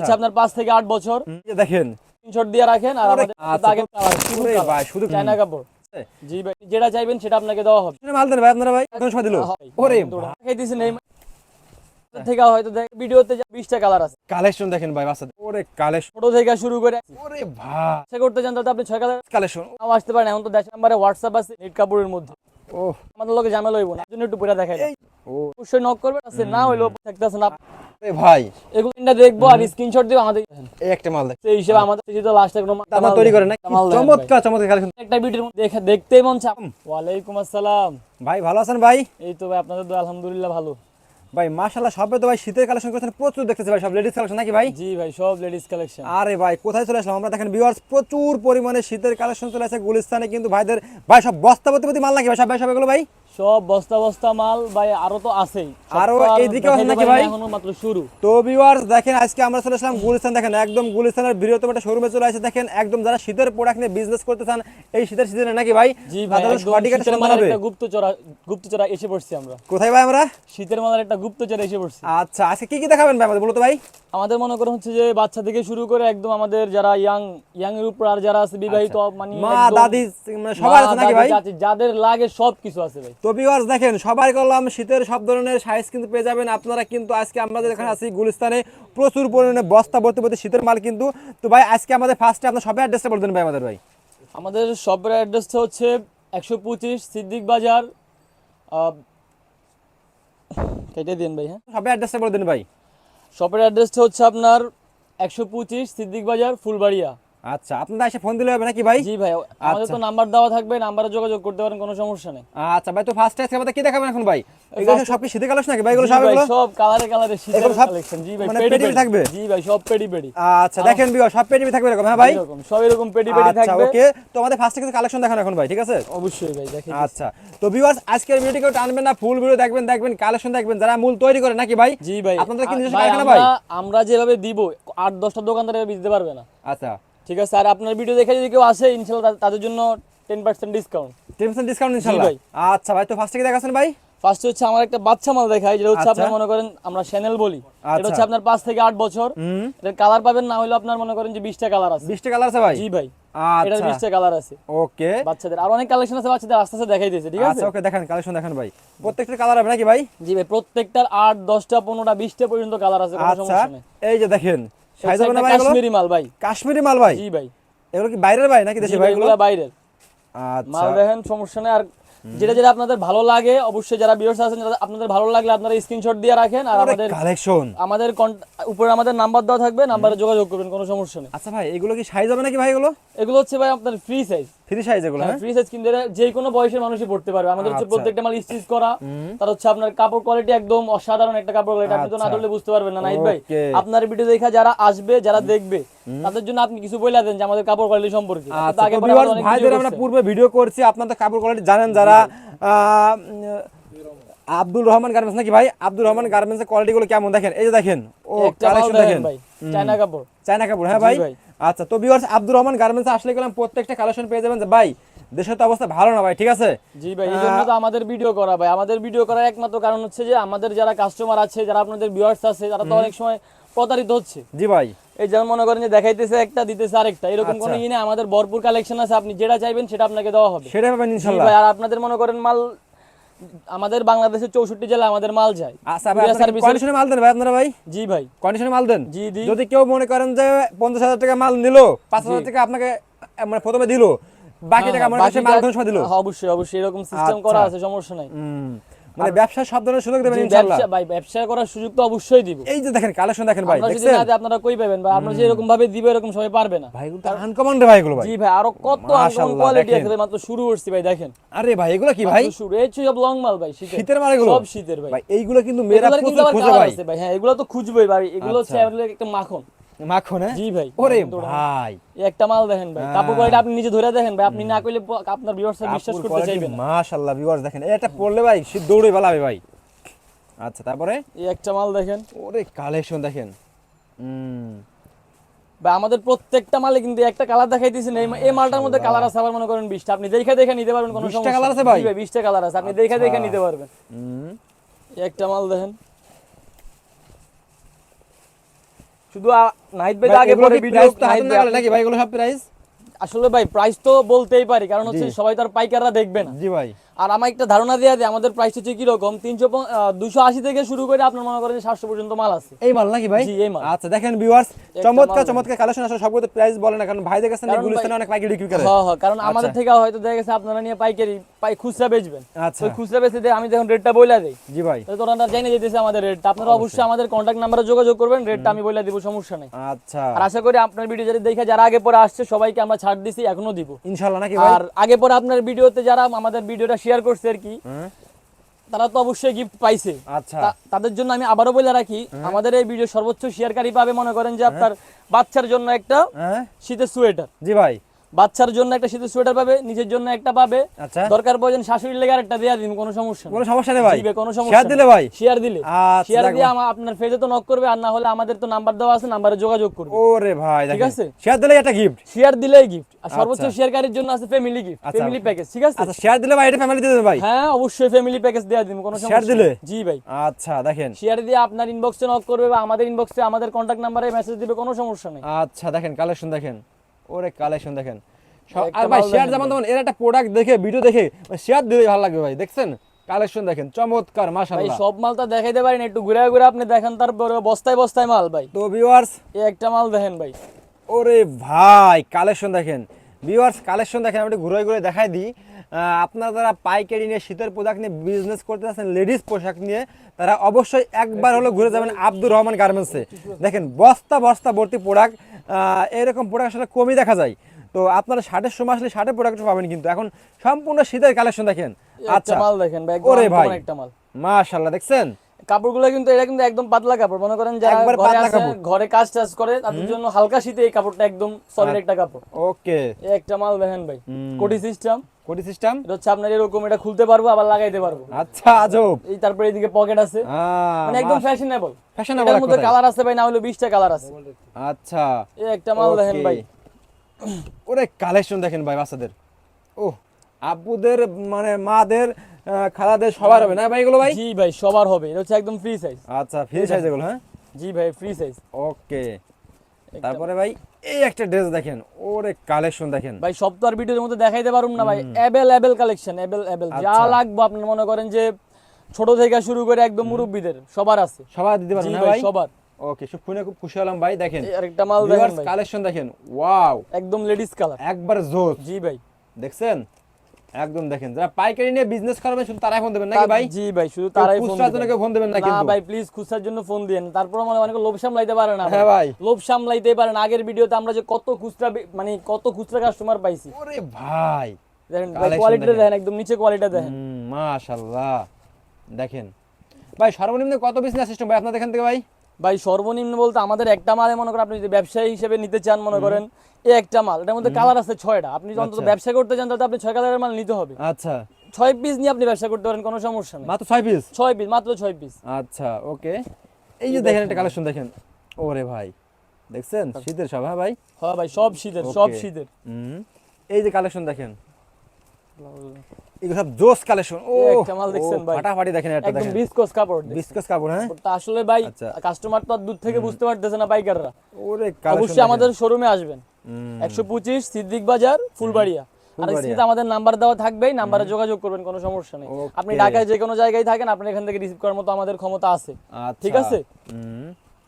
হচ্ছে আপনার পাঁচ থেকে আট বছর। এই দেখেন। স্ক্রিনশট দিয়ে রাখেন আর আমাদের আচ্ছা, শুধু চায়না কাপড়। জি ভাই যেটা চাইবেন সেটা আপনাকে দেওয়া হবে। মাল দেন ভাই আপনারা ভাই কোন সময় দিল। হয়। ওরে নেই থেকে হয়তো দেখ ভিডিওতে কালার আছে। কালেকশন দেখেন ভাই বাচ্চাদের। ওরে কালেকশন। ছোট থেকে শুরু করে। ওরে ভাই সে করতে চান তাহলে আপনি ছয় কালার কালেকশন। নাও আসতে পারেন এখন তো দেশ নাম্বারে হোয়াটসঅ্যাপ আছে নেট কাপড়ের মধ্যে। ও আমাদের লোকে ঝামেলা হইব না জন্য একটু পুরা দেখাই ও। অবশ্যই নক করবেন আছে না হইলেও থাকতেছে না। ভাই। এগুলো দেখব আর স্ক্রিনশট দিব আমাদের এই একটা মাল দেখ। সেই হিসেবে আমাদের যেহেতু লাস্টে কোনো আপনারা তৈরি করেন না কি মাল দেন ভাই। চমৎকার চমৎকার কালেকশন একটা ভিডিওর মধ্যে দেখে দেখতেই মন চাপ ওয়ালাইকুম আসসালাম। ভাই ভালো আছেন ভাই? এই তো ভাই আপনাদের তো আলহামদুলিল্লাহ ভালো। ভাই মাশাআল্লাহ সবে তো ভাই শীতের কালেকশন করেছেন প্রচুর দেখতেছি ভাই সব লেডিস কালেকশন নাকি ভাই? জি ভাই সব লেডিস কালেকশন আরে ভাই কোথায় চলে আসলাম? আমরা দেখেন ভিউয়ার্স প্রচুর পরিমাণে শীতের কালেকশন চলে আসে গুলিস্তানে কিন্তু ভাইদের ভাই সব বস্তা প্রতি প্রতি মাল নাকি ভাই? সব ভাই সব এগুলো ভাই? সব বস্তা বস্তা মাল ভাই আরও তো আছেই। আরও এইদিকেও আছে নাকি ভাই? এখনও মাত্র শুরু। তো ভিউয়ার্স দেখেন আজকে আমরা চলে আসলাম গুলিস্তান। দেখেন একদম গুলিস্তানের বৃহত্তম একটা শোরুমে চলে আসে দেখেন একদম যারা শীতের প্রোডাক্ট নিয়ে বিজনেস করতে চান এই শীতের সিজনে নাকি ভাই? জি ভাই সঠিক একটা মালার হবে। একটা গুপ্তচরা গুপ্তচরা এসে পড়ছি আমরা। কোথায় ভাই আমরা? শীতের মালার একটা গুপ্তচরা এসে পড়ছি। আচ্ছা আজকে কি কি দেখাবেন ভাই আমাদের বলো তো ভাই? আমাদের মনে করেন হচ্ছে যে বাচ্চা থেকে শুরু করে একদম আমাদের যারা ইয়াং ইয়াং এর উপর আর যারা আছে বিবাহিত মানে মা দাদি মানে সবার আছে নাকি ভাই? যাদের লাগে সব কিছু আছে ভাই। তো ভিউয়ার্স দেখেন সবাই করলাম শীতের সব ধরনের সাইজ কিন্তু পেয়ে যাবেন। আপনারা কিন্তু আজকে আমরা যেখানে আছি গুলিস্তানে প্রচুর পরিমাণে বস্তা ভর্তি ভর্তি শীতের মাল কিন্তু। তো ভাই আজকে আমাদের ফার্স্টে আপনার সবাই অ্যাড্রেসটা বলে দেন ভাই আমাদের ভাই। আমাদের শপের অ্যাড্রেসটা হচ্ছে একশো পঁচিশ সিদ্দিক বাজার। কেটে দিন ভাই হ্যাঁ। সবাই অ্যাড্রেসটা বলে দিন ভাই। শপের অ্যাড্রেসটা হচ্ছে আপনার একশো পঁচিশ সিদ্দিক বাজার ফুলবাড়িয়া। আচ্ছা আপনারা এসে ফোন দিলে হবে নাকি ভাই? জি ভাই আমাদের তো নাম্বার দেওয়া থাকবে নাম্বারে যোগাযোগ করতে পারেন কোনো সমস্যা নেই। আচ্ছা ভাই তো ফার্স্টে আজকে আমাদের কি দেখাবেন এখন ভাই? এগুলো সব কি শীতের কালেকশন নাকি ভাই? এগুলো সব এগুলো? সব কালারে কালারে সব কালেকশন জি ভাই মানে পেডি পেডি পেডি থাকবে? জি ভাই সব পেডি পেডি। আচ্ছা দেখেন সব পেটি থাকবে এরকম হ্যাঁ ভাই? এরকম সব এরকম পেডি পেডি আচ্ছা ওকে তো আমাদের ফার্স্টে কিছু কালেকশন দেখান এখন ভাই ঠিক আছে? অবশ্যই ভাই দেখেন আচ্ছা তো ভিউয়ার্স আজকের ভিডিও কেউ টানবেন না ফুল ভিডিও দেখবেন দেখবেন কালেকশন দেখবেন যারা মূল তৈরি করে নাকি ভাই? জি ভাই। আপনাদের কি নিজস্ব কারখানা ভাই? আমরা- আমরা যেভাবে দিব আট দশটা দোকানদার দিতে পারবে না। আচ্ছা। ঠিক আছে আর আপনার ভিডিও দেখে যদি কেউ আসে ইনশাল্লাহ তাদের জন্য ten percent discount ten percent discount ইনশাআল্লাহ ভাই। আচ্ছা ভাই তো ফার্স্টে কি দেখাচ্ছেন ভাই? ফার্স্ট হচ্ছে আমার একটা বাচ্চা মাল দেখাই যেটা হচ্ছে আচ্ছা। আপনার মনে করেন আমরা চ্যানেল বলি। আচ্ছা। এটা হচ্ছে আপনার পাঁচ থেকে আট বছর। হুম। এটার কালার পাবেন না হলে আপনার মনে করেন যে বিশটা কালার আছে। বিশটা কালার আছে ভাই? জি ভাই। আচ্ছা। বিশটা কালার আছে। ওকে। বাচ্চাদের। আর অনেক কালেকশন আছে বাচ্চাদের আস্তে আস্তে দেখাই দিয়েছে ঠিক আছে? আচ্ছা ওকে দেখেন কালেকশন দেখেন ভাই। প্রত্যেকটা কালার হবে নাকি ভাই? জি ভাই প্রত্যেকটার আট দশটা পনেরোটা বিশটা পর্যন্ত কালার আছে কোনো আচ্ছা। সমস্যা নেই। এই যে দেখেন সাইজ হচ্ছে হবে না একটা ভাই কাশ্মীরি মাল ভাই। কাশ্মীরি মাল ভাই? জি ভাই। এগুলো কি বাইরের ভাই নাকি দেশি ভাই ভাই এগুলো এগুলো? বাইরের। আচ্ছা। মাল দেখেন সমস্যা নেই। আর যেটা যেটা আপনাদের ভালো লাগে অবশ্যই যারা ভিউয়ার্স আছেন যারা আপনাদের ভালো লাগলে আপনারা স্ক্রিনশট দিয়ে রাখেন আর আমাদের কালেকশন আমাদের উপরে আমাদের নাম্বার দেওয়া থাকবে নাম্বারে যোগাযোগ করবেন কোনো সমস্যা নেই। আচ্ছা ভাই এগুলো কি সাইজ হবে নাকি ভাই এগুলো? এগুলো হচ্ছে ভাই আপনার ফ্রি সাইজ ফ্রি সাইজ এগুলো হ্যাঁ ফ্রি সাইজ কিনতে যে কোনো বয়সের মানুষই পড়তে পারবে। আমাদের হচ্ছে আচ্ছা। প্রত্যেকটা মাল স্টিচ করা তার হচ্ছে আপনার কাপড় কোয়ালিটি একদম অসাধারণ একটা কাপড় কোয়ালিটি আপনি তো না আচ্ছা। ধরলে বুঝতে পারবেন না নাইট ভাই। আপনার ভিডিও দেখা যারা আসবে যারা দেখবে তাদের জন্য আপনি কিছু বলে দেন যে আমাদের কাপড় কোয়ালিটি সম্পর্কে। আচ্ছা আগে ভাইদের আমরা পূর্বে ভিডিও করছি আপনাদের কাপড় কোয়ালিটি জানেন যারা আব্দুল রহমান গার্মেন্টস নাকি ভাই? আব্দুল রহমান গার্মেন্টস এর কোয়ালিটি গুলো কেমন? দেখেন এই যে দেখেন ও কালেকশন দেখেন ভাই চায়না কাপড়। চায়না কাপড় হ্যাঁ ভাই? ভাই। আচ্ছা তো ভিউয়ার্স আব্দুল রহমান গার্মেন্টস আসলে গেলাম প্রত্যেকটা কালেকশন পেয়ে যাবেন। ভাই দেশের তো অবস্থা ভালো না ভাই ঠিক আছে? জি ভাই এই জন্য তো আমাদের ভিডিও করা ভাই। আমাদের ভিডিও করার একমাত্র কারণ হচ্ছে যে আমাদের যারা কাস্টমার আছে যারা আপনাদের ভিউয়ার্স আছে তারা তো অনেক সময় প্রতারিত হচ্ছে। জি ভাই। এই যেমন মনে করেন যে দেখাইতেছে একটা দিতেছে আরেকটা এরকম কোনো আচ্ছা। ই আমাদের ভরপুর কালেকশন আছে আপনি যেটা চাইবেন সেটা আপনাকে দেওয়া হবে। সেটা পাবেন জি ভাই আর আপনাদের মনে করেন মাল আমাদের বাংলাদেশে চৌষট্টি জেলা আমাদের মাল যায়। আচ্ছা ভাই কন্ডিশনে মাল দেন ভাই আপনারা ভাই? জি ভাই। কন্ডিশনে মাল দেন? জি জি। যদি কেউ মনে করেন যে পঞ্চাশ হাজার টাকা মাল নিল পাঁচ হাজার টাকা আপনাকে মানে প্রথমে দিল বাকি টাকা আমার কাছে মাল দিল। হ্যাঁ, অবশ্যই অবশ্যই এরকম সিস্টেম করা আচ্ছা। আছে সমস্যা নাই। মানে ব্যবসা সব ধরনের সুযোগ দেবেন ব্যবসা ভাই ব্যবসা করার সুযোগ তো অবশ্যই দিব। এই যে দেখেন কালেকশন দেখেন ভাই যদি আপনারা কই পাবেন? ভাই আমরা যে এরকম ভাবে দিব এরকম সবাই পারবে না। ভাই এগুলো আনকমন রে ভাই এগুলো ভাই। জি ভাই আরও কত আনকমন কোয়ালিটি আছে ভাই মাত্র শুরু করছি ভাই দেখেন। আরে ভাই এগুলো কি ভাই? শুরু এই সব লং মাল ভাই শীতের। শীতের মাল এগুলো? সব শীতের ভাই। ভাই এইগুলো কিন্তু প্রচুর আবার ভাই। হ্যাঁ এগুলো তো খুঁজবেই ভাই এগুলো হচ্ছে আচ্ছা। একটা মাখন। মাখন হ্যাঁ? জি ভাই ওরে ভাই। একটা মাল দেখেন ভাই হ্যাঁ। কাপড় কোয়ালিটি আপনি নিজে ধরে দেখেন ভাই আপনি না কইলে আপনার ভিউয়ার্স বিশ্বাস করতে চাইবেন না। মাশাআল্লাহ ভিউয়ার্স দেখেন এটা পড়লে ভাই শীত দৌড়ে ভাই। আচ্ছা তারপরে? এই একটা মাল দেখেন। ওরে কালেকশন দেখেন। হুম আমাদের প্রত্যেকটা মালে কিন্তু একটা কালার দেখাইতেছেন এই এই মালটার মধ্যে কালার আছে আবার মনে করেন 20টা আপনি দেখে দেখে নিতে পারবেন কোনো 20টা সমস্যা colour আছে। ভাই? জি ভাই 20টা কালার আছে। আপনি দেখে দেখে আচ্ছা। নিতে পারবেন। একটা মাল দেখেন। শুধু নাহিদ ভাই আগে পরে ভিডিও নাকি ভাই এগুলো সব প্রাইস আসলে ভাই প্রাইস তো বলতেই পারি কারণ হচ্ছে সবাই তো আর পাইকাররা দেখবে না। জি ভাই। আর আমার একটা ধারণা দেওয়া যায় আমাদের প্রাইস হচ্ছে কীরকম? তিনশো দুশো আশি থেকে শুরু করে আপনার মনে করেন সাতশো পর্যন্ত মাল আছে। এই মাল নাকি ভাই? এই মাল। আচ্ছা দেখেন ভিউয়ার্স চমৎকার চমৎকার কালেকশন আসলে সবগুলো প্রাইস বলে না কারণ ভাইদের কাছে গুলিস্তানে অনেক পাইকারি বিক্রি করে। হ্যাঁ হ্যাঁ কারণ আমাদের আচ্ছা। থেকে হয়তো দেখা গেছে আপনারা নিয়ে পাইকারি পাই খুচরা বেচবেন। আচ্ছা। ওই খুচরা বেচে দিয়ে আমি যখন রেটটা বইলা দিই জি ভাই। তো ওনারা জেনে যেতেছে আমাদের রেটটা আপনারা অবশ্যই। আমাদের কন্ট্যাক্ট নাম্বারে যোগাযোগ করবেন রেটটা আমি বইলা দিব সমস্যা নেই। আচ্ছা। আর আশা করি আপনার ভিডিও যারা দেখে যারা আগে পরে আসছে সবাইকে আমরা ছাড় দিছি এখনও দিব। ইনশাআল্লাহ নাকি ভাই? আর আগে পরে আপনার ভিডিওতে যারা আমাদের ভিডিওটা শেয়ার করছে আর কি। তারা তো অবশ্যই গিফট পাইছে। আচ্ছা। তাদের জন্য আমি আবারও বলে রাখি আমাদের এই ভিডিও সর্বোচ্চ শেয়ারকারী পাবে মনে করেন যে আপনার বাচ্চার জন্য একটা হ্যাঁ। শীতের সোয়েটার জি ভাই। বাচ্চার জন্য একটা শীতের সোয়েটার পাবে নিজের জন্য একটা পাবে। আচ্ছা। দরকার প্রয়োজন শাশুড়ির লেগে আরেকটা দেয়া দিন কোনো সমস্যা কোনো সমস্যা নেই ভাই। কোনো সমস্যা শেয়ার দিলে ভাই। শেয়ার দিলে। আচ্ছা শেয়ার দিয়ে ভাই। আমার আপনার ফেজে তো নক করবে আর না হলে আমাদের তো নাম্বার দেওয়া আছে নাম্বারে যোগাযোগ করবে। ওরে ভাই দেখেন। আছে? শেয়ার দিলে একটা গিফট শেয়ার দিলেই গিফট আর সর্বোচ্চ আচ্ছা। শেয়ারকারীর জন্য আছে ফ্যামিলি গিফট আচ্ছা। ফ্যামিলি প্যাকেজ ঠিক আছে? আচ্ছা শেয়ার দিলে ভাই এটা ফ্যামিলি দিয়ে দেবে ভাই? হ্যাঁ অবশ্যই ফ্যামিলি প্যাকেজ দেওয়া দিন কোনো সমস্যা দিলে? জি ভাই। আচ্ছা দেখেন। শেয়ার দিয়ে আপনার ইনবক্সে নক করবে বা আমাদের ইনবক্সে আমাদের কন্ট্যাক্ট নাম্বারে মেসেজ দিবে কোনো সমস্যা নেই। আচ্ছা দেখেন কালেকশন দেখেন। ওরে কালেকশন দেখেন। আর ভাই শেয়ার যেমন তেমন এর একটা প্রোডাক্ট দেখে ভিডিও দেখে শেয়ার দিলে ভালো লাগবে ভাই দেখছেন? কালেকশন দেখেন চমৎকার মাশাআল্লাহ। সব মাল তো দেখাইতে পারি না একটু ঘুরে ঘুরে আপনি দেখেন তারপরে বস্তায় বস্তায় মাল ভাই। তো ভিউয়ার্স এই একটা মাল দেখেন ভাই। ওরে ভাই কালেকশন দেখেন। ভিউয়ার্স কালেকশন দেখেন আমি একটু ঘুরে ঘুরে দেখাই দিই। আপনারা যারা পাইকারি নিয়ে শীতের পোশাক নিয়ে বিজনেস করতে চাচ্ছেন লেডিস পোশাক নিয়ে তারা অবশ্যই একবার হলো ঘুরে যাবেন আব্দুর রহমান গার্মেন্টসে দেখেন বস্তা বস্তা ভর্তি প্রোডাক্ট এরকম প্রোডাক্ট আসলে কমই দেখা যায়। তো আপনারা ষাটের সময় আসলে ষাটের প্রোডাক্ট পাবেন কিন্তু। এখন সম্পূর্ণ শীতের কালেকশন দেখেন। আচ্ছা মাল দেখেন ভাই ওরে ভাই। একটা মাল। মাশাল্লাহ দেখছেন? কাপড়গুলো কিন্তু এটা কিন্তু একদম পাতলা কাপড়। মনে করেন যারা ঘরে আছে ঘরে কাজ টাজ করে তাদের জন্য হালকা শীতে এই কাপড়টা একদম সলিড একটা কাপড়। ওকে। এই একটা মাল দেখেন ভাই। কোটি সিস্টেম কোটি সিস্টেম এটা হচ্ছে আপনার এরকম এটা খুলতে পারব আবার লাগাইতে পারব। আচ্ছা আজব। এই তারপরে এদিকে পকেট আছে। মানে একদম ফ্যাশনেবল ফ্যাশনেবল এটার মধ্যে কালার আছে ভাই না হলে 20টা কালার আছে। আচ্ছা। এই একটা মাল দেখেন ভাই। ওরে কালেকশন দেখেন ভাই বাচ্চাদের। ও আব্বুদের মানে মাদের সবার হবে না ভাই এগুলো ভাই? জি ভাই সবার হবে। এটা হচ্ছে একদম ফ্রি সাইজ আচ্ছা ফ্রি সাইজ এগুলো হ্যাঁ? জি ভাই ফ্রি সাইজ ওকে। তারপরে ভাই এই একটা ড্রেস দেখেন। ওরে কালেকশন দেখেন। ভাই সব তো আর ভিডিওর মধ্যে দেখাইতে পারুম না ভাই। অ্যাভেলেবেল কালেকশন অ্যাভেলেবেল যা আচ্ছা। লাগবে আপনি মনে করেন যে ছোট থেকে শুরু করে একদম মুরব্বীদের সবার আছে। সবার দিতে পারবেন না ভাই সবার। ওকে সব শুনে খুব খুশি হলাম ভাই দেখেন। আরেকটা মাল দেখেন ভাই। কালেকশন দেখেন। ওয়াও একদম লেডিস কালার একবার জোর জি ভাই। দেখছেন? একদম দেখেন যারা পাইকারি নিয়ে বিজনেস করবেন শুধু তারাই ফোন দেবেন নাকি ভাই? জি ভাই শুধু তারাই ফোন খুচরার জন্য ফোন দেবেন না কিন্তু? ভাই প্লিজ খুচরার জন্য ফোন দিয়েন। তারপর মানে অনেক লোভ সামলাইতে পারে না। হ্যাঁ ভাই। লোভ সামলাইতে পারে না। আগের ভিডিওতে আমরা যে কত খুচরা মানে কত খুচরা কাস্টমার পাইছি। ওরে ভাই দেখেন কোয়ালিটিটা দেখেন। একদম নিচে কোয়ালিটিটা দেখেন। মাশাআল্লাহ। দেখেন। ভাই সর্বনিম্ন কত বিজনেস সিস্টেম ভাই আপনাদের এখান থেকে ভাই? ভাই সর্বনিম্ন বলতে আমাদের একটা মালে মনে করেন আপনি যদি ব্যবসায়ী হিসেবে নিতে চান মনে করেন এই একটা মাল। এটার মধ্যে কালার আছে ছয়টা। আপনি অন্তত আচ্ছা। ব্যবসা করতে চান তাহলে আপনি ছয় কালারের মাল নিতে হবে। আচ্ছা। ছয় পিস নিয়ে আপনি ব্যবসা করতে পারেন কোনো সমস্যা নেই। মাত্র ছয় পিস ছয় পিস মাত্র ছয় পিস আচ্ছা ওকে এই যে দেখেন একটা কালেকশন দেখেন। ওরে ভাই দেখছেন? শীতের সব হ্যাঁ ভাই। হ্যাঁ ভাই সব শীতের সব শীতের। এই যে কালেকশন দেখেন এগুলো সব জোস কালেকশন। ও একটা মাল দেখছেন ভাই। ফাটাফাটি দেখেন একদম দেখেন। বিস্কস কাপড় দিয়ে। কাপড় হ্যাঁ? তা আসলে ভাই আচ্ছা। কাস্টমার তো আর দূর থেকে বুঝতে পারতেছে না পাইকাররা। ওরে কালেকশন অবশ্যই আমাদের শোরুমে আসবেন। হুম, একশো পঁচিশ সিদ্দিক বাজার ফুলবাড়িয়া। আর। স্ক্রিনে আমাদের নাম্বার দেওয়া থাকবেই নাম্বারে যোগাযোগ করবেন কোনো সমস্যা নেই। আপনি ঢাকায় যে কোনো জায়গায় থাকেন আপনি এখান থেকে রিসিভ করার মতো আমাদের ক্ষমতা আছে। আচ্ছা। ঠিক আছে?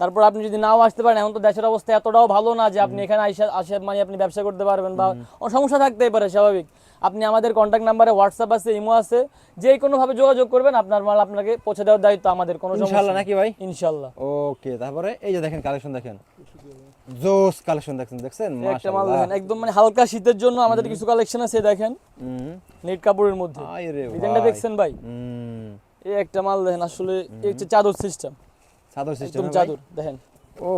তারপর আপনি যদি নাও আসতে পারেন এখন তো দেশের অবস্থা এতটাও ভালো না যে আপনি এখানে আইসা আসে মানে আপনি ব্যবসা করতে পারবেন বা সমস্যা থাকতেই পারে স্বাভাবিক। আপনি আমাদের কন্ট্যাক্ট নাম্বারে হোয়াটসঅ্যাপ আছে ইমো আছে যে কোনো ভাবে যোগাযোগ করবেন আপনার মাল আপনাকে পৌঁছে দেওয়ার দায়িত্ব আমাদের কোনো সমস্যা ইনশাআল্লাহ নাকি ভাই? ইনশাল্লাহ। ওকে তারপরে এই যে দেখেন কালেকশন দেখেন। জোস কালেকশন দেখছেন দেখছেন? একটা মাল দেখেন একদম মানে হালকা শীতের জন্য আমাদের কিছু কালেকশন আছে দেখেন। নেট কাপড়ের মধ্যে। ডিজাইনটা। দেখছেন ভাই? হুম। এই একটা মাল দেখেন আসলে এই হচ্ছে চাদর সিস্টেম চাদর সিস্টেম একদম চাদর দেখেন। ও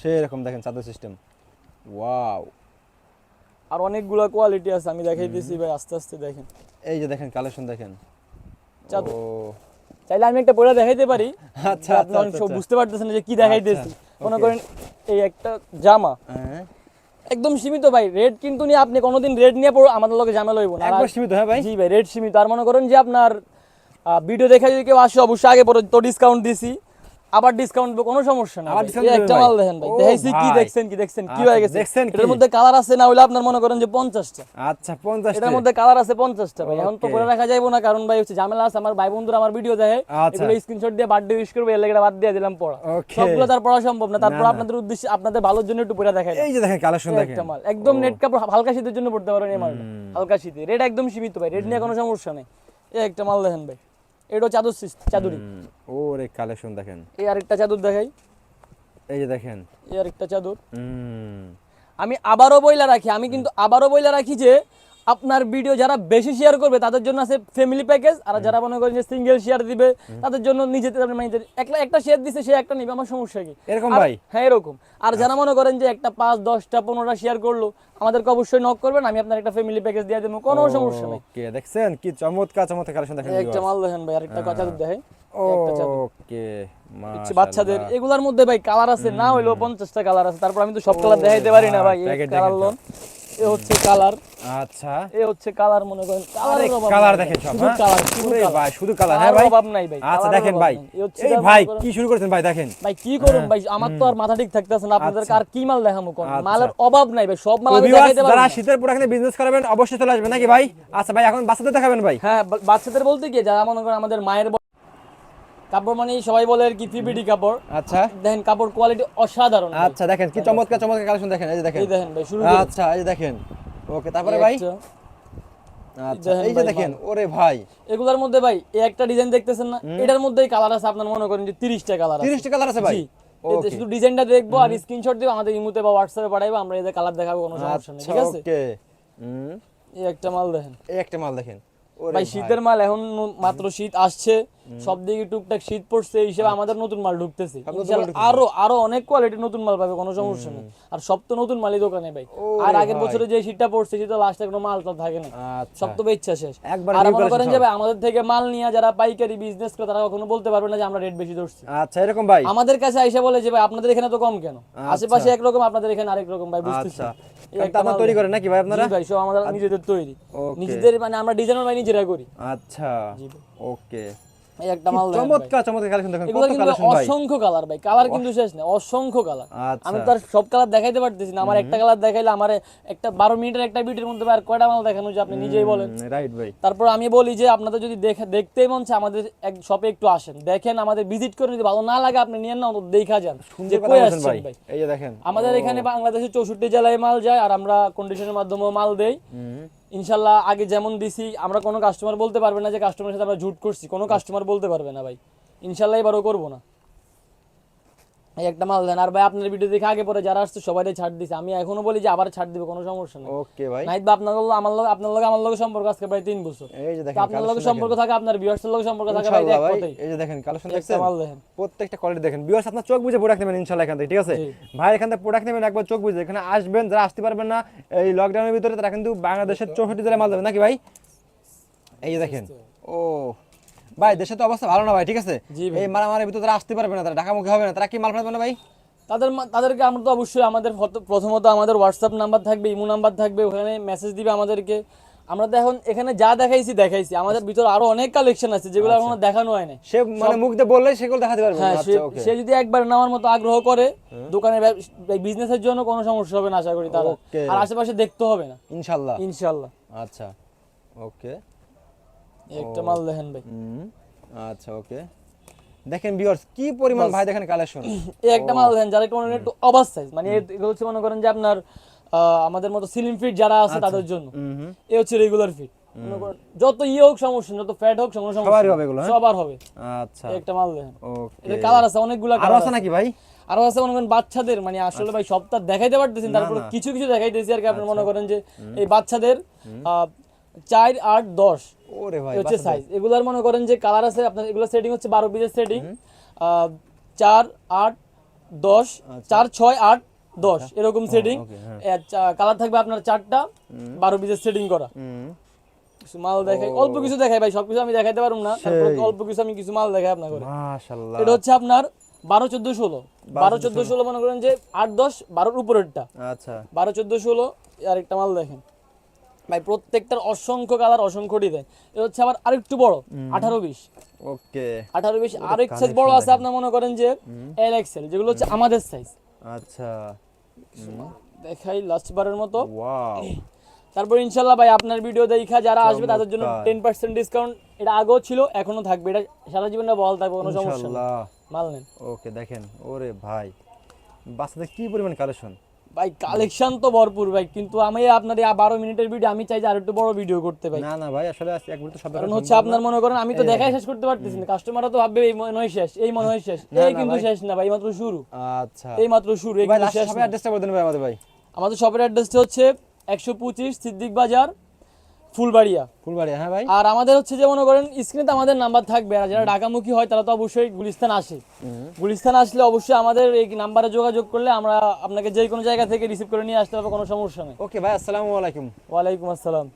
সেই রকম দেখেন চাদর সিস্টেম ওয়াও। আর অনেকগুলা কোয়ালিটি আছে আমি দেখাই দিয়েছি ভাই আস্তে আস্তে দেখেন। এই যে দেখেন কালেকশন দেখেন। ও। চাইলে আমি একটা পরে দেখাইতে পারি। আচ্ছা আপনি আচ্ছা আচ্ছা, সময় বুঝতে পারতেছেন যে কি দেখাইতেছি আচ্ছা, মনে করেন এই একটা জামা। হ্যাঁ। একদম সীমিত ভাই রেড কিন্তু নিয়ে আপনি কোনোদিন রেড নিয়ে পড়ো আমাদের লোকে ঝামেলা হইব না। একবার সীমিত হ্যাঁ ভাই? জি ভাই রেড সীমিত। আর মনে করেন যে আপনার ভিডিও দেখে যদি কেউ আসে অবশ্যই আগে পরে তো ডিসকাউন্ট দিছি। আবার ডিসকাউন্ট দেবো কোনো সমস্যা না আবার একটা মাল দেখেন ভাই। দেখাইছি কি দেখছেন কি দেখছেন কি আচ্ছা, হয়ে গেছে? দেখছেন এটার মধ্যে কালার আছে না হলে আপনার মনে করেন যে পঞ্চাশটা। আচ্ছা পঞ্চাশ এটার মধ্যে কালার আছে পঞ্চাশটা ভাই। এখন তো. বলে রাখা যাইবো না কারণ ভাই হচ্ছে ঝামেলা আছে। আমার ভাই বন্ধুরা আমার ভিডিও দেখে আচ্ছা। এগুলো স্ক্রিনশট দিয়ে বার্থডে উইশ করবে এর লেগে বাদ দিয়ে দিলাম পড়া। সবগুলো তার পড়া সম্ভব না। তারপর। আপনাদের উদ্দেশ্যে আপনাদের ভালোর জন্য একটু পরে দেখাই এই যে দেখেন কালেকশন দেখেন। একটা মাল। একদম নেট কাপড় হালকা শীতের জন্য পড়তে পারেন এই মালটা। হালকা শীতে রেট একদম সীমিত ভাই। রেট নিয়ে কোনো সমস্যা নেই। এই একটা মাল দেখেন ভাই। এটাও চাদর চাদুরি ওরে কালেকশন দেখেন। এই আরেকটা চাদর দেখাই। এই যে দেখেন। এই আরেকটা চাদর। হুম, আমি আবারও বইলা রাখি আমি কিন্তু আবারও বইলা রাখি যে আপনার ভিডিও যারা বেশি শেয়ার করবে তাদের জন্য আছে ফ্যামিলি প্যাকেজ আর যারা মনে করেন যে সিঙ্গেল শেয়ার দিবে তাদের জন্য নিজেদের মানে একটা একটা শেয়ার দিছে সে একটা নিবে। আমার সমস্যা কি? এরকম ভাই? হ্যাঁ এরকম। আর যারা মনে করেন যে একটা পাঁচ দশটা পনেরোটা শেয়ার করল আমাদেরকে অবশ্যই নক করবেন। আমি আপনার একটা ফ্যামিলি প্যাকেজ দিয়ে দেবো। কোনো সমস্যা নেই। ওকে দেখছেন? কি চমৎকার চমৎকার কালেকশন দেখেন একটা মাল দেখেন ভাই আরেকটা কথা দেখে ওকে বাচ্চাদের এগুলার মধ্যে ভাই কালার আছে না হইলেও পঞ্চাশটা কালার আছে। তারপর আমি তো সব কালার দেখাইতে পারি না ভাই কালার লোন। এ হচ্ছে কালার। আচ্ছা। এ হচ্ছে কালার মনে করেন কালার দেখেন সব শুধু হ্যাঁ? Colour colour. ভাই শুধু কালার হ্যাঁ ভাই? অভাব নাই ভাই আচ্ছা দেখেন ভাই। এই ভাই কি শুরু করেছেন ভাই দেখেন? ভাই কি করুন ভাই? আমার তো আর মাথা ঠিক থাকতেছে না আপনাদের আচ্ছা। আর কি মাল দেখামু কোন? আচ্ছা। মালের অভাব নাই ভাই সব মাল আমি দেখাইতে পারব যারা শীতের প্রোডাক্ট বিজনেস করবেন অবশ্যই চলে আসবেন নাকি ভাই? আচ্ছা ভাই এখন বাচ্চাদের দেখাবেন ভাই। হ্যাঁ বাচ্চাদের বলতে কি যারা মনে করেন আমাদের মায়ের কাপড় মানে সবাই বলে আর কি পিপিডি কাপড়। আচ্ছা। দেখেন কাপড় কোয়ালিটি অসাধারণ আচ্ছা দেখেন কি চমৎকার চমৎকার কালেকশন দেখেন এই যে দেখেন। এই দেখেন ভাই শুরু আচ্ছা এই যে দেখেন। ওকে তারপরে ভাই। আচ্ছা এই যে দেখেন ওরে ভাই। এগুলার মধ্যে ভাই এই একটা ডিজাইন দেখতেছেন না? এটার মধ্যেই কালার আছে আপনার মনে করেন যে 30টা কালার আছে। 30 টা কালার আছে ভাই? শুধু ডিজাইনটা দেখব আর স্ক্রিনশট দিব আমাদের ইমুতে বা হোয়াটসঅ্যাপে পাঠাইবো আমরা এদের কালার দেখাবো কোনো সমস্যা নেই আচ্ছা ঠিক আছে? ওকে। হুম। এই একটা মাল দেখেন। এই একটা মাল দেখেন। ভাই শীতের মাল এখন মাত্র শীত আসছে সব দিকে টুকটাক শীত পড়ছে এই হিসেবে আমাদের নতুন মাল ঢুকতেছে। আরও আরও অনেক কোয়ালিটির নতুন মাল পাবে কোনো সমস্যা নেই। আর সব তো নতুন মালই দোকানে ভাই। আর আগের বছরে যে শীতটা পড়ছে শীতে লাস্টে কোনো মাল তো থাকে না। আচ্ছা। সব তো বেচ্ছা শেষ। আর মনে করেন যে ভাই আমাদের থেকে মাল নিয়ে যারা পাইকারি বিজনেস করে তারা কখনো বলতে পারবে না যে আমরা রেট বেশি ধরছি। আচ্ছা এরকম ভাই? আমাদের কাছে আইসা বলে যে ভাই আপনাদের এখানে তো কম কেন? আশেপাশে একরকম আপনাদের এখানে আরেক রকম ভাই বুঝতেছি আচ্ছা আপনারা তৈরি। করেন নাকি ভাই আপনারা? ভাই সব আমাদের নিজেদের তৈরি। নিজেদের মানে আমরা ডিজাইনার ভাই নিজেরা করি। আচ্ছা। ওকে। এই একটা মাল চমৎকার চমৎকার কালেকশন দেখেন কত কালেকশন ভাই। অসংখ্য কালার ভাই কালার কিন্তু শেষ অসংখ্য কালার আচ্ছা। আমি তো আর সব কালার দেখাইতে পারতেছি না আমার একটা কালার দেখাইলে আমার একটা মিনিটের একটা ভিডিওর মধ্যে আর কয়টা মাল দেখানো যে আপনি নিজেই বলেন। রাইট ভাই। তারপর আমি বলি যে আপনাদের যদি দেখে দেখতেই মন চায় আমাদের এক শপে একটু আসেন দেখেন আমাদের ভিজিট করে যদি ভালো না লাগে আপনি নিয়েন না অন্তত দেখা যান যে কই আসছেন ভাই। ভাই। এই যে দেখেন। আমাদের এখানে বাংলাদেশের চৌষট্টি জেলায় মাল যায় আর আমরা কন্ডিশনের মাধ্যমেও মাল দেই। ইনশাল্লাহ আগে যেমন দিছি, আমরা কোনো কাস্টমার বলতে পারবে না যে কাস্টমারের সাথে আমরা ঝুট করছি। কোনো কাস্টমার বলতে পারবে না ভাই। ইনশাল্লাহ এবারও করব না। একটা মাল দেন। আর ভাই আপনার ভিডিও দেখে আগে পরে যারা আসছে সবাই ছাড় দিছে। আমি এখনও বলি যে আবার ছাড় দিবে কোনো সমস্যা নেই। ওকে ভাই। নাইট বা আপনার লগে আমার লগে আপনার লগে আমার লগে সম্পর্ক আজকে প্রায় তিন বছর। এই যে দেখেন আপনার লগে সম্পর্ক থাকে আপনার ভিউয়ার্সের লগে সম্পর্ক থাকে ভাই এই যে দেখেন কালেকশন দেখছেন? মাল দেখেন। প্রত্যেকটা কোয়ালিটি দেখেন। ভিউয়ার্স আপনার চোখ বুঝে প্রোডাক্ট নেবেন ইনশাআল্লাহ এখান থেকে ঠিক আছে? ভাই এখান থেকে প্রোডাক্ট নেবেন একবার চোখ বুঝে। এখানে আসবেন যারা আসতে পারবেন না এই লকডাউনের ভিতরে তারা কিন্তু বাংলাদেশের চৌষট্টি জেলায় মাল দেবেন নাকি ভাই? এই যে দেখেন। ও ভাই দেশে তো অবস্থা ভালো না ভাই ঠিক আছে। এই মারামারির ভিতরে তারা আসতে পারবে না তারা ঢাকামুখী হবে না। তারা কি মাল পাঠাবে না ভাই? তাদের তাদেরকে আমরা তো অবশ্যই আমাদের প্রথমত আমাদের হোয়াটসঅ্যাপ নাম্বার থাকবে ইমো নাম্বার থাকবে ওখানে মেসেজ দিবে আমাদেরকে। আমরা তো এখন এখানে যা দেখাইছি দেখাইছি। আমাদের ভিতরে আরও অনেক কালেকশন আছে যেগুলো এখনও দেখানো হয় না সে মানে মুখ দিয়ে বললে সেগুলো দেখাতে পারবে। হ্যাঁ সে আচ্ছা সে যদি একবার নেওয়ার মতো আগ্রহ করে দোকানে বিজনেসের জন্য কোনো সমস্যা হবে না আশা করি তারা। আর আশেপাশে দেখতে হবে না। ইনশাআল্লাহ ইনশাল্লাহ। আচ্ছা ওকে একটা মাল দেখেন ভাই। আচ্ছা ওকে। দেখেন ভিউয়ার্স কি পরিমাণ ভাই দেখেন কালেকশন এই একটা মাল দেখেন যারা একটু সাইজ মানে এগুলো হচ্ছে মনে করেন যে আপনার আমাদের মতো সিলিম ফিট যারা আছে তাদের জন্য। হুম হুম। এ হচ্ছে রেগুলার ফিট যত ইয়ে হোক সমস্যা যত ফ্যাট হোক সমস্যা সবারই নেই। হবে এগুলো, হ্যাঁ? সবার হবে। আচ্ছা। একটা মাল দেখেন। ওকে। এর কালার আছে অনেকগুলা কালার আছে নাকি ভাই? আরও আছে মনে করেন বাচ্চাদের মানে আসলে ভাই সবটা দেখাইতে পারতেছেন তারপরে কিছু কিছু দেখাইতেছি আর কি আপনি মনে করেন যে এই বাচ্চাদের চার আট দশ। ওরে ভাই হচ্ছে সাইজ এগুলার মনে করেন যে কালার আছে আপনার এগুলো সেটিং হচ্ছে বারো পিসের সেটিং চার আট দশ চার ছয় আট দশ এরকম সেটিং আচ্ছা। okay, হ্যাঁ। কালার থাকবে আপনার চারটা বারো পিসের সেটিং করা। কিছু মাল দেখাই। অল্প কিছু দেখাই ভাই সবকিছু আমি দেখাইতে পারব না। অল্প কিছু আমি কিছু মাল দেখাই আপনার করে এটা হচ্ছে আপনার বারো চোদ্দ ষোলো। বারো চোদ্দ ষোলো। মনে করেন যে আট দশ বারোর উপরেরটা। আচ্ছা। বারো চোদ্দ ষোলো আর একটা মাল দেখেন। ভাই প্রত্যেকটার অসংখ্য কালার অসংখ্য ডিজাইন এটা হচ্ছে আবার আরেকটু বড় আঠারো বিশ। ওকে। আঠারো বিশ আরেক সাইজ বড় আছে আপনার মনে করেন যে এল এক্সেল যেগুলো হচ্ছে আমাদের সাইজ আচ্ছা। দেখাই লাস্ট বারের মতো। ওয়াও। তারপর ইনশাল্লাহ ভাই আপনার ভিডিও দেখা যারা আসবে তাদের জন্য টেন পার্সেন্ট ডিসকাউন্ট এটা আগেও ছিল এখনও থাকবে। এটা সারা জীবনে বল থাকবে কোনো সমস্যা মাল নেন। ওকে দেখেন। ওরে ভাই। বাচ্চাদের কি পরিমাণ কালেকশন ভাই কালেকশন তো ভরপুর ভাই কিন্তু আমি আপনার এই বারো মিনিটের ভিডিও আমি চাই যে আর একটু বড় ভিডিও করতে ভাই। না না ভাই আসলে এক মিনিট সব কারণ হচ্ছে আপনার মনে করেন আমি তো দেখাই শেষ করতে পারতেছি না। কাস্টমাররা তো ভাববে এই মনে হয় শেষ এই মনে হয় শেষ। না, এই কিন্তু শেষ না ভাই মাত্র শুরু। আচ্ছা। এই মাত্র শুরু এই কিন্তু শেষ আমি। অ্যাড্রেসটা বলে দেন ভাই আমাদের ভাই। আমাদের শপের অ্যাড্রেসটা হচ্ছে একশো পঁচিশ সিদ্দিক বাজার ফুলবাড়িয়া। ফুলবাড়িয়া হ্যাঁ ভাই। আর আমাদের হচ্ছে যে মনে করেন স্ক্রিনে তো আমাদের নাম্বার থাকবে আর যারা ঢাকামুখী হয় তারা তো অবশ্যই গুলিস্তান আসে। গুলিস্তান আসলে অবশ্যই আমাদের এই নাম্বারে যোগাযোগ করলে আমরা আপনাকে যে কোনো জায়গা থেকে রিসিভ করে নিয়ে আসতে পারব কোনো সমস্যা নেই। ওকে ভাই আসসালামু আলাইকুম। ওয়ালাইকুম আসসালাম।